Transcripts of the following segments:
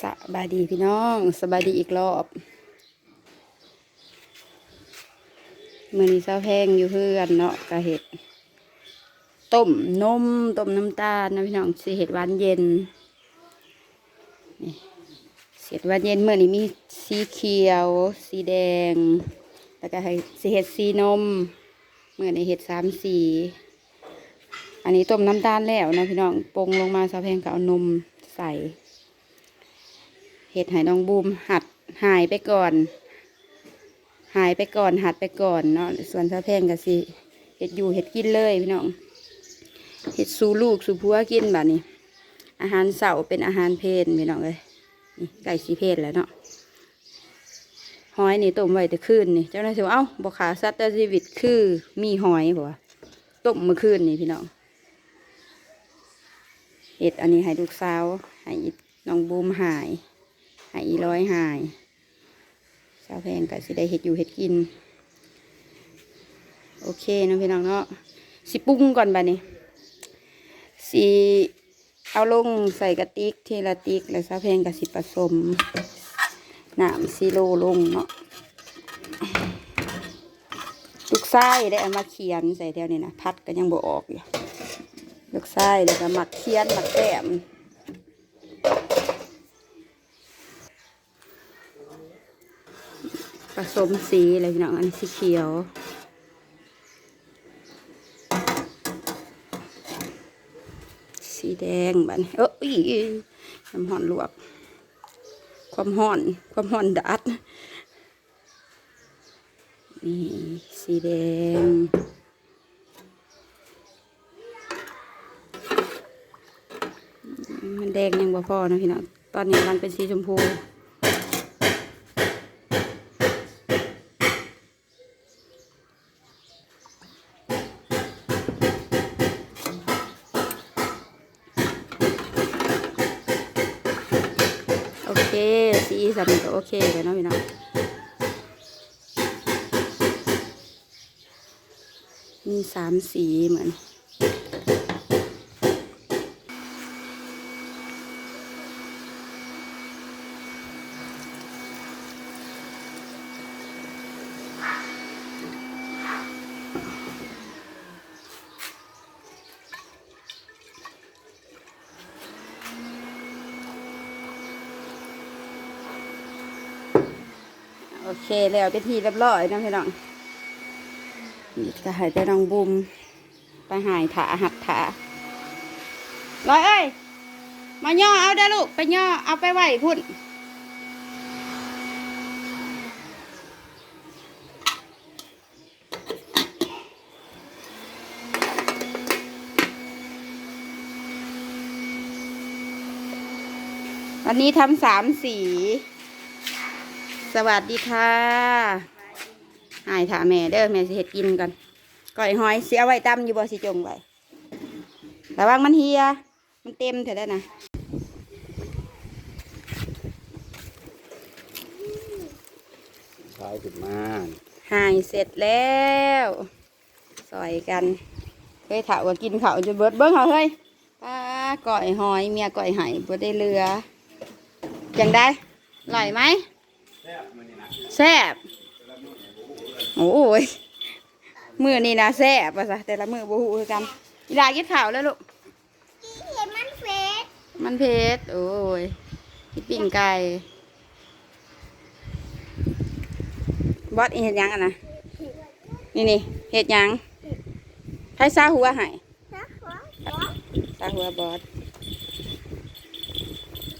สบายดีพี่น้องสบายดีอีกรอบมือนี้เศร้าแพงอยู่เพื่อนเนาะกะเห็ดต้มนมต้มน้ำตาลนะพี่น้องสีเห็ดหวานเย็นนี่เห็ดหวานเย็นเมื่อนี้มีสีเขียว สีแดง แล้วก็ให้สีเห็ดสีนมเมื่อนี้เห็ดสามสีอันนี้ต้มน้ำตาลแล้วนะพี่น้องปรุงลงมาเศร้าแพงก็เอานมใส่ เห็ดหายน้องบูมหัดหายไปก่อน หายไปก่อนหัดไปก่อนเนาะส่วนสะแพงกับสิเห็ดอยู่เห็ดกินเลยพี่น้องเห็ดสู่ลูกสู่ผัวกินแบบนี้ อาหารเสาเป็นอาหารเพลพี่น้องเลยนี่ไก่สีเพลแล้วเนาะหอยนี่ต้มไว้แต่คืนนี่เจ้าหน้าที่ว่าเอ้าบอขาสัตว์ชีวิตคือมีหอยบ่วต้มเมื่อคืนนี่พี่น้องเห็ดอันนี้ให้ลูกสาวให้น้องบูมหาย หายอีร้อยหายสาวแพงก็สิได้เห็ดอยู่เห็ดกิน โอเคเนาะพี่น้องเนาะสิปรุงก่อนบัดนี้สิเอาลงใส่กระติกเทละติกแล้วสาวแพงก็สิผสมน้ำซีโร่ลงเนาะลูกไส้ได้เอามาเขียนใส่แถวนี้นะพัดก็ยังบ่ออกอยู่ลูกไส้แล้วก็หมักเขียนหมักแต้ม ผสมสีอะไรพี่น้องอันนี้สีเขียว สีแดงบัดนเอ้ยน้ำห่อนลวก ความห่อน ความห่อนดัดนี่สีแดงมันแดงยังบ่พอนะพี่น้อง ตอนนี้มันเป็นสีชมพู โอเค สีสันก็โอเคเลยเนาะพี่น้องมีสามสีเหมือน เคแล้วไปนทีเรียบร้อยนะพี่น้องนี่ก็ใหายแต่น้องบุมไปหายถาหักถาร้อยเอ้ยมาย่อเอาได้ลูกไปย่อเอาไปไหวพุ่นวันนี้ทำสามสี สวัสดีค่ะหายถาแม่เด้อแม่สิเห็ดกินก่อนก่อยหอยเสียไว้ตำอยู่บ่สิจงไว้ระวังมันเฮีย มันเต็มเถอะได้อนะขายขึ้นมาหายเสร็จแล้วซอยกันเฮ้ยถาว่ากินข้าวจะเบิดเบิ้งเหรอเฮ้ยป้าก่อยหอยเมียก่อยไหายบ่ได้เรือจังได้อร่อยไหม แซ่บโอ้ยมือนี่นะแซ่บภาษาแต่ละมือบูฮูคือกันอีลากินข้าวแล้วลูกเห็นมันเฟสมันเผ็ดโอ้ยกินปิ้งไก่บอสอีเห็ดหยังอะนะนี่นี่เห็ดหยังให้ซาหัวให้นะหัวซาหัวบอส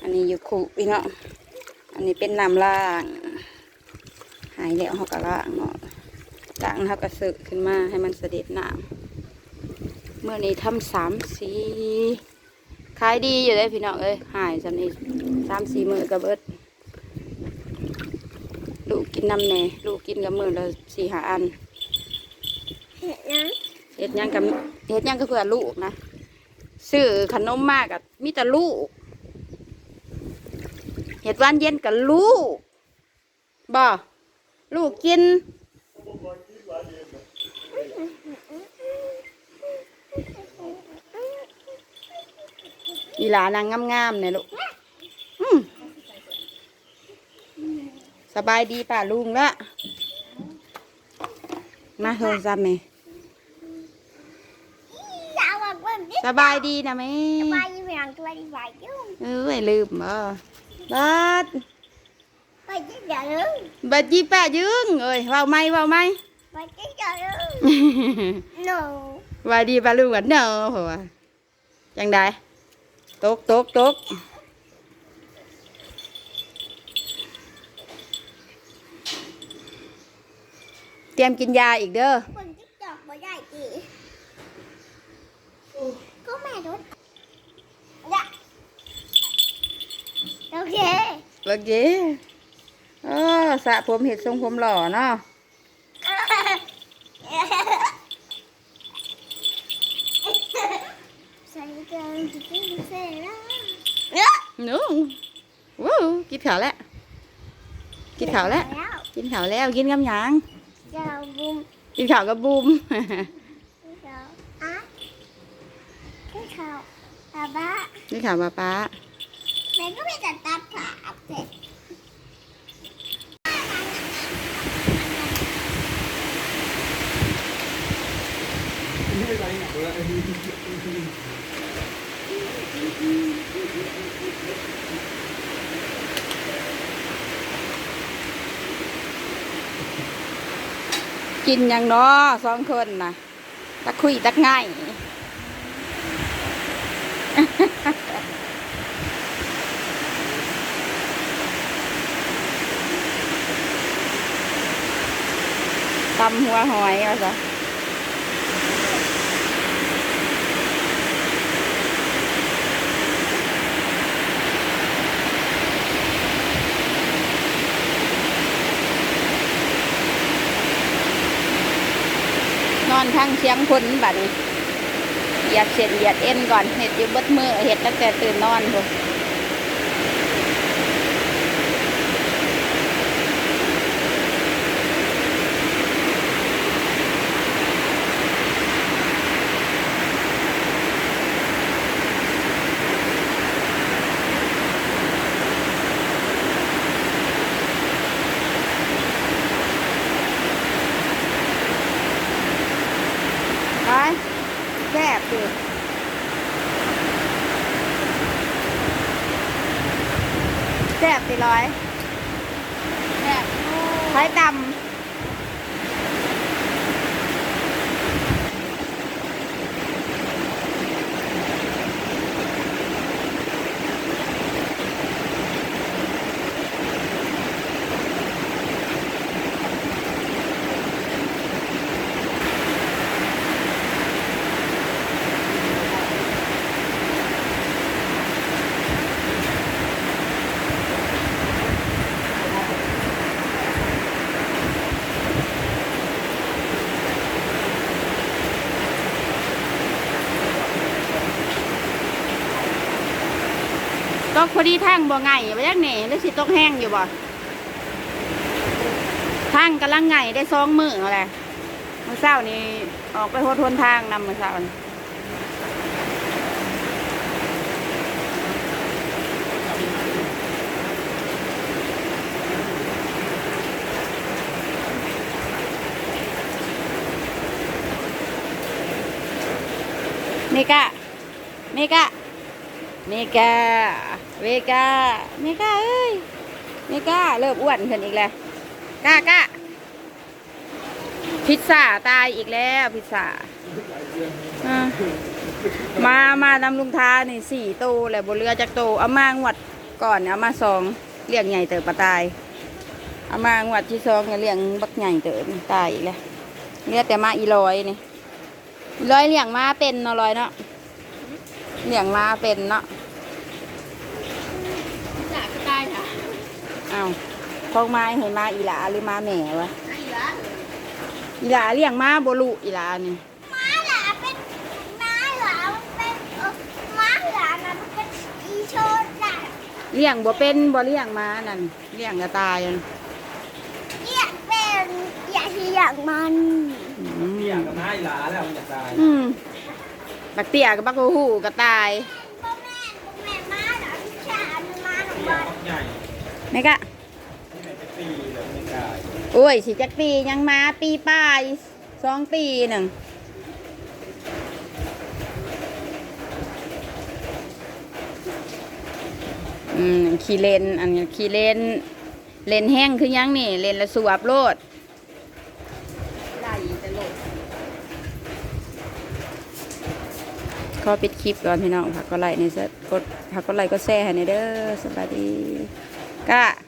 อันนี้อยู่คุพี่เนาะอันนี้เป็นน้ำล่าง หายแล้วเขาก็ล่างเนาะล่างเขาก็สึกขึ้นมาให้มันเสด็จน้ำเมื่อนี้ทำสามสีขายดีอยู่เลยพี่น้องเอ้ยหายจำนี้สามสี่มือกับเบิดลูกกินน้ำแหน่ลูกกินกับมือละสี่หาอันเห็นนะเฮ็ดหยังกับเฮ็ดหยังก็เพื่อลูกนะซื้อขนมมากกับมีแต่ลูกเฮ็ดหวานเย็นกับลูกบ่ ลูกกิน อีหลานางงามๆเนี่ยลูกอืมสบายดีป่าลุงละมาโทรศัพท์แม่สาวบอกว่าดิสบายดีนะแม่ไปยี่หลังตัวดีไปยุ่งเอ้ยลืมบ่บัด ไปยิ่งใหญ่เลยบัดยี่ป้ายึงเอ้ยเว้าไหมเว้าไหมไปยิ่งใหญ่เลย no ว่าดีป่าลุงกันเนอะเพราะว่าจังไดตกตกตกเตรียมกินยาอีกเด้อคนที่จอกบ่ได้จีก็แม่รถละโอเคเมื่อกี้ เออสระผมเห็ดทรงผมหล่อเนาะใส่เกินจะกินเสร็จแล้วหนูวู้กินข้าวแล้ว กินข้าวแล้ว กินข้าวแล้ว กินกับหยังเจ้าบุ้มกินข้าวกับบุมเจ้าอะขึ้นเขาตาบ้ากินข้าวป้าป้าแม่ก็ไม่จัดตัดขาเสร็จ กินยังเนาะสองคนนะตะคุยตะง่ายตำหัวหอยเอาซะ ทางเชียงคนบัดนี้เหยียดเส้นเหยียดเอ็นก่อนเห็ดอยู่เบดมือเห็ดตั้งแต่ตื่นนอนพุ่นไป แซ่บดิแซ่บสิร้อยแซ่บไข่ตำ พอดีทางบ่ไงไปยักนี่แล้วสิตกแห้งอยู่บ่ทางกำลังไงได้สองมืออาแหละเมื่อเช้านี่ออกไปโหดทนทางนำมือเช้านี่เมกะเมกะ เมกาเวกาเมกาเอ้ยเมกาเริ่มอ้วนขึ้นอีกแล้วกากะพิซซ่าตายอีกแล้วพิซซ่ามามานำลุงทานี่สี่โตแหละบนเรือจากโตเอามางวดก่อนเนี่ยเอามาสองเลี้ยงใหญ่เติบปลาตายเอามางวดที่สองเนี่ยเลี้ยงบักใหญ่เติบตายอีกแล้วเลี้ยแต่มาอีร้อยนี่ร้อยเลี้ยงมาเป็นนาะร้อยเนาะ เลี้ยงมาเป็นเนาะจ่าก็ตายค่ะอ้าวพองมาเห็นมาอีหลาหรือมาแหม่วะไอ้ละอีหลาเลี้ยงมาบลุอีหลานี่ม้าหลาเป็นม้าหลาเป็นเออม้าหลานะมันเป็นอีโชนน่ะเลี้ยงบ่เป็นบ่เลี้ยงมานั่นเลี้ยงกระตายนั่นเรียกเป็นอยากที่อยากมันอืมอยากกับน้าอีหลาแล้วมันจะตายอืม บักเตี้ยกับบักโอหูกระตายพ่อแม่กะโอ้ยสิจักปียังมาปีป้ายสองปีหนึ่งอืมขี่เลนอันนี้ขี่เลนเลนแห้งคือยังนี่เลนละสวบโลดไล่จะโลด ขอปิดคลิปก่อนพี่น้องผักก็ไลค์ในเซตกดผักก็ไล่ก็แซ่ให้ในเด้อสวัสดีกะ